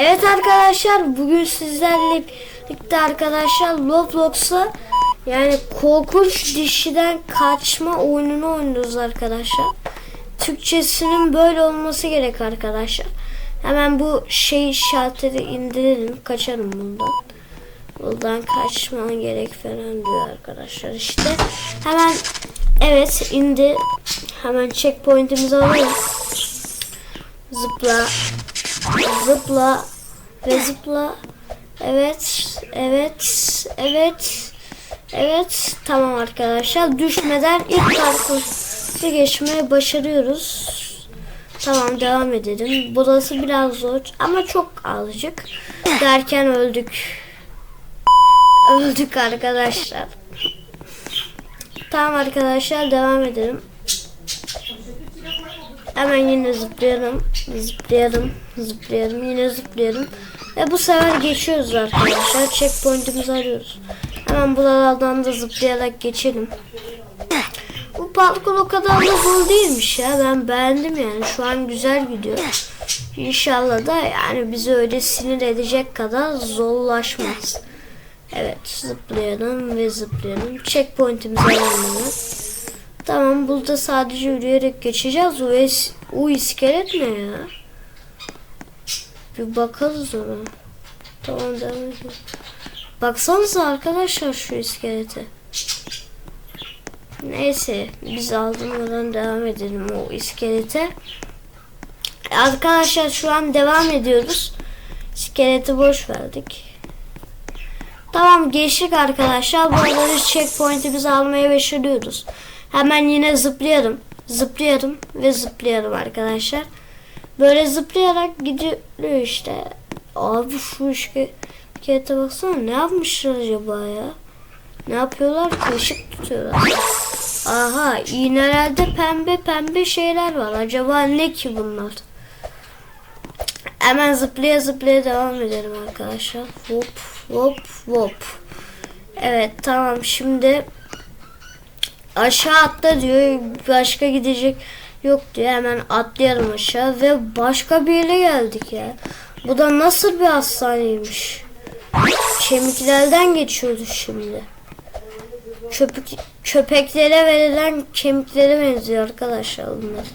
Evet arkadaşlar bugün sizlerle birlikte arkadaşlar Roblox'la yani korkunç dişiden kaçma oyununu oynuyoruz arkadaşlar. Türkçesinin böyle olması gerek arkadaşlar. Hemen bu şey şalteri indirelim. Kaçarım bundan. Buradan kaçman gerek falan diyor arkadaşlar işte. Hemen evet indi. Hemen checkpoint'imizi alalım. Zıpla. Zıpla. Ve zıpla. Evet. Evet. Evet. Evet. Tamam arkadaşlar. Düşmeden ilk parkuru geçmeyi başarıyoruz. Tamam devam edelim. Burası biraz zor ama çok azıcık. Derken öldük. Öldük arkadaşlar. Tamam arkadaşlar devam edelim. Hemen yine zıplayalım. Zıplayalım. Zıplayalım. Yine zıplayalım. Ve bu sefer geçiyoruz arkadaşlar. Checkpoint'imizi arıyoruz. Hemen buralardan da zıplayarak geçelim. Bu parkur o kadar da zor değilmiş ya. Ben beğendim yani. Şu an güzel gidiyor. İnşallah da yani bizi öyle sinir edecek kadar zorlaşmaz. Evet zıplayalım ve zıplayalım. Checkpoint'imizi alalım. Tamam burada sadece yürüyerek geçeceğiz. O, es o iskelet ne ya? Bir bakarız ona. Tamam devam edelim. Baksanıza arkadaşlar şu iskelete. Neyse biz aldırmadan devam edelim o iskelete. Arkadaşlar şu an devam ediyoruz. İskeleti boş verdik. Tamam geçtik arkadaşlar. Bu arada checkpoint'imizi almaya başarıyoruz. Hemen yine zıplayalım. Zıplayalım ve zıplayalım arkadaşlar. Böyle zıplayarak gidiyor işte. Abi şu iskelete baksana ne yapmışlar acaba ya? Ne yapıyorlar ki? Işık tutuyorlar. Aha iğnelerde pembe pembe şeyler var. Acaba ne ki bunlar? Hemen zıplaya zıplaya devam edelim arkadaşlar. Hop hop hop. Evet tamam şimdi aşağı atla diyor. Başka gidecek yok diyor. Hemen atlayalım aşağı ve başka bir yere geldik ya. Bu da nasıl bir hastaneymiş. Kemiklerden geçiyordu şimdi. Köpük, köpeklere verilen kemiklere benziyor arkadaşlar bunlar.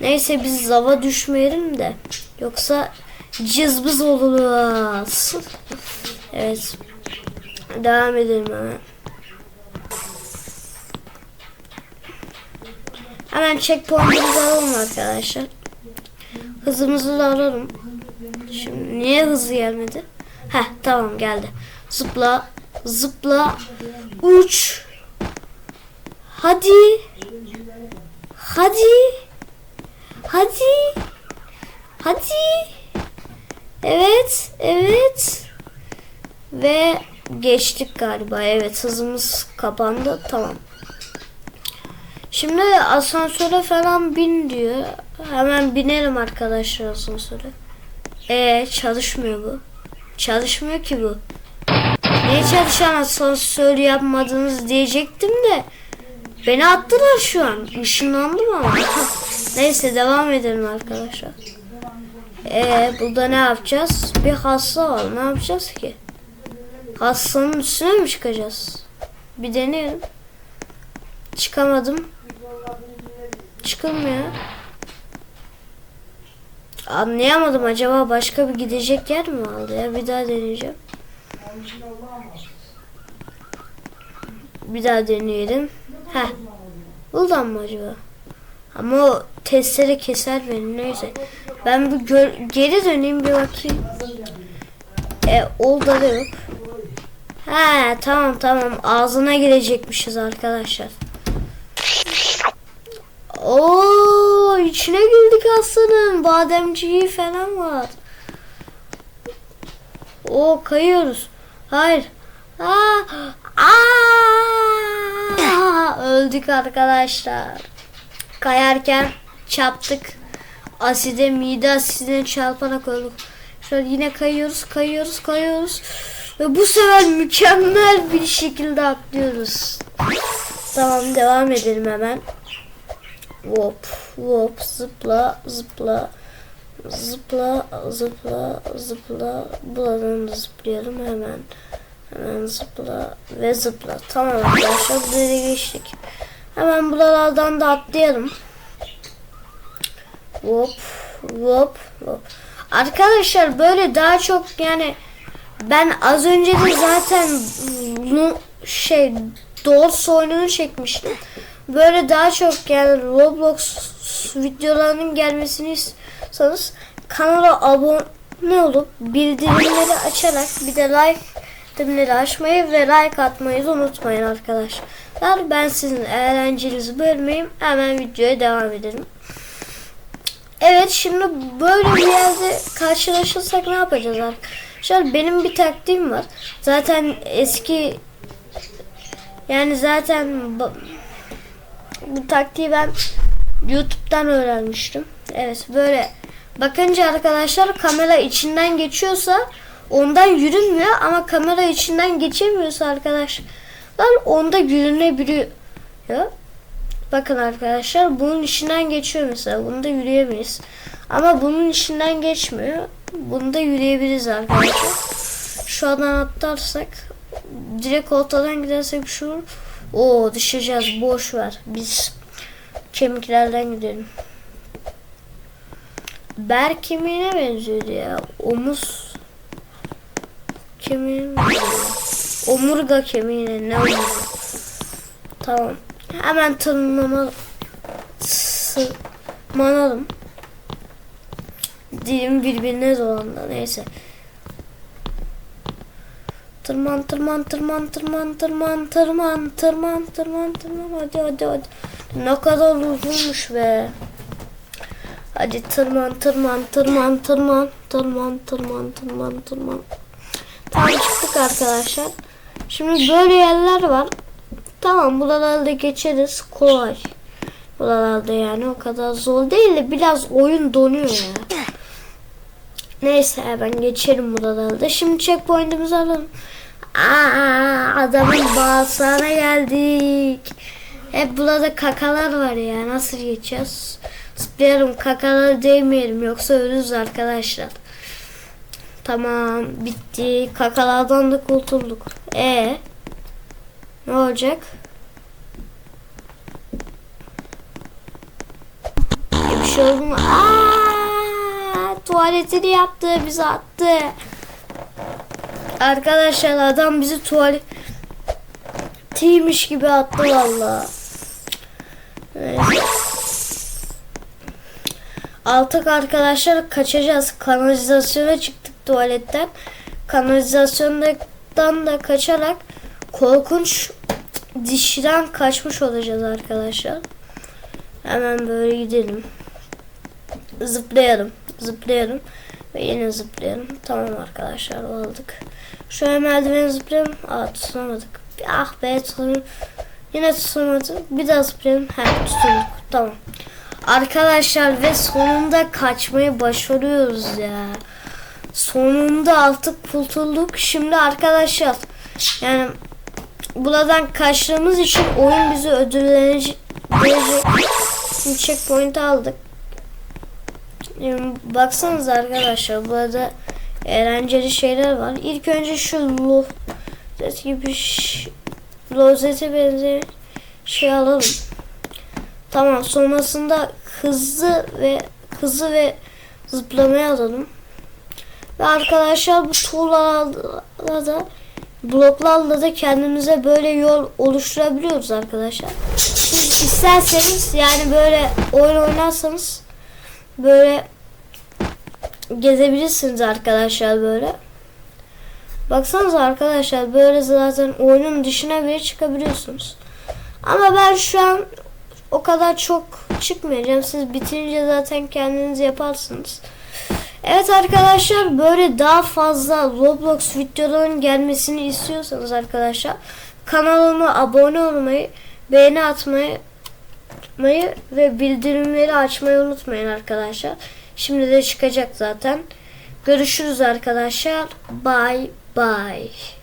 Neyse biz zava düşmeyelim de. Yoksa cızbız oluruz. evet. Devam edelim hemen. Hemen checkpoint'imizi alalım arkadaşlar. Hızımızı da alalım. Şimdi niye hızlı gelmedi? Heh tamam geldi. Zıpla. Zıpla. Uç. Hadi. Hadi. Hadi. Hadi. Evet. Evet. Ve geçtik galiba. Evet hızımız kapandı. Tamam. Şimdi asansöre falan bin diyor. Hemen binelim arkadaşlar asansöre. Ee çalışmıyor bu. Çalışmıyor ki bu. Niye çalışan asansör yapmadınız diyecektim de. Beni attılar şu an. Işınlandım ama. Neyse devam edelim arkadaşlar. Ee, burada ne yapacağız? Bir hasta var. Ne yapacağız ki? Hastanın üstüne mi çıkacağız? Bir deneyelim. Çıkamadım. Çıkılmıyor. Anlayamadım. Acaba başka bir gidecek yer mi aldı ya? Bir daha deneyeceğim. Bir daha deneyelim. Heh. Buradan mı acaba? Ama o testere keser beni neyse. Ben gör, geri döneyim bir bakayım. E olda da yok. He tamam tamam ağzına girecekmişiz arkadaşlar. Oo içine girdik aslanın. Bademciği falan var. O kayıyoruz. Hayır. Aa, aa, öldük arkadaşlar. Kayarken çarptık. Aside mide asidine çarparak öldük. Şöyle yine kayıyoruz, kayıyoruz, kayıyoruz. Ve bu sefer mükemmel bir şekilde atlıyoruz. Tamam devam edelim hemen. Hop hop zıpla zıpla Zıpla, zıpla, zıpla. Buradan da zıplayalım hemen. Hemen zıpla ve zıpla. Tamam arkadaşlar buraya geçtik. Hemen buralardan da atlayalım. Hop, hop, hop. Arkadaşlar böyle daha çok yani ben az önce de zaten şey Dolls oyununu çekmiştim. Böyle daha çok yani Roblox videolarının gelmesini istiyorsanız kanala abone olup bildirimleri açarak bir de like bildirimleri açmayı ve like atmayı unutmayın arkadaşlar. Ben sizin eğlencenizi bölmeyeyim. Hemen videoya devam edelim. Evet şimdi böyle bir yerde karşılaşırsak ne yapacağız arkadaşlar? Benim bir taktiğim var. Zaten eski yani zaten bu, taktiği ben YouTube'dan öğrenmiştim. Evet böyle bakınca arkadaşlar kamera içinden geçiyorsa ondan yürünmüyor ama kamera içinden geçemiyorsa arkadaşlar onda yürünebiliyor. Bakın arkadaşlar bunun içinden geçiyor mesela. Bunda yürüyemeyiz. Ama bunun içinden geçmiyor. Bunda yürüyebiliriz arkadaşlar. Şu an atlarsak direkt ortadan gidersek şu o düşeceğiz boş ver. Biz kemiklerden gidelim. Ber kemiğine benziyordu ya. Omuz kemiğine Omurga kemiğine ne omurga. Tamam. Hemen tırmanalım. Tırmanalım. Dilim birbirine dolandı. Neyse. Tırman tırman tırman tırman tırman tırman tırman tırman tırman hadi hadi hadi. Ne kadar uzunmuş be. Hadi tırman tırman tırman tırman tırman tırman tırman tırman. Tamam çıktık arkadaşlar. Şimdi böyle yerler var. Tamam buralarda geçeriz. Kolay. Buralarda yani o kadar zor değil de biraz oyun donuyor ya. Neyse ben geçerim buralarda. Şimdi checkpoint'imizi alalım. Aa, adamın bağırsağına geldik. Hep burada kakalar var ya. Nasıl geçeceğiz? Zıplayalım kakalara değmeyelim yoksa ölürüz arkadaşlar. Tamam bitti. Kakalardan da kurtulduk. E ne olacak? Bir şey oldu mu? Aa, tuvaletini yaptı, bizi attı. Arkadaşlar adam bizi tuvaletiymiş gibi attı valla. Altık arkadaşlar kaçacağız. Kanalizasyona çıktık tuvaletten. Kanalizasyondan da kaçarak korkunç dişiden kaçmış olacağız arkadaşlar. Hemen böyle gidelim. Zıplayalım. Zıplayalım. Ve yine zıplayalım. Tamam arkadaşlar aldık. Şöyle merdiveni zıplayalım. Aa tutamadık. Ah be tutamadım. Yine tutamadım. Bir daha zıplayalım. He tutunduk. Tamam. Arkadaşlar ve sonunda kaçmayı başarıyoruz ya. Sonunda artık kurtulduk. Şimdi arkadaşlar yani buradan kaçtığımız için oyun bizi ödüllenecek. Şimdi checkpoint aldık. Yani baksanıza arkadaşlar burada eğlenceli şeyler var. İlk önce şu lozet gibi lozete benzeyen şey alalım. Tamam sonrasında hızlı ve hızlı ve zıplamaya alalım. Ve arkadaşlar bu tuğlalarla da bloklarla da kendimize böyle yol oluşturabiliyoruz arkadaşlar. Siz isterseniz yani böyle oyun oynarsanız böyle gezebilirsiniz arkadaşlar böyle. Baksanıza arkadaşlar böyle zaten oyunun dışına bile çıkabiliyorsunuz. Ama ben şu an o kadar çok çıkmayacağım. Siz bitirince zaten kendiniz yaparsınız. Evet arkadaşlar böyle daha fazla Roblox videoların gelmesini istiyorsanız arkadaşlar kanalıma abone olmayı, beğeni atmayı ve bildirimleri açmayı unutmayın arkadaşlar. Şimdi de çıkacak zaten. Görüşürüz arkadaşlar. Bye bye.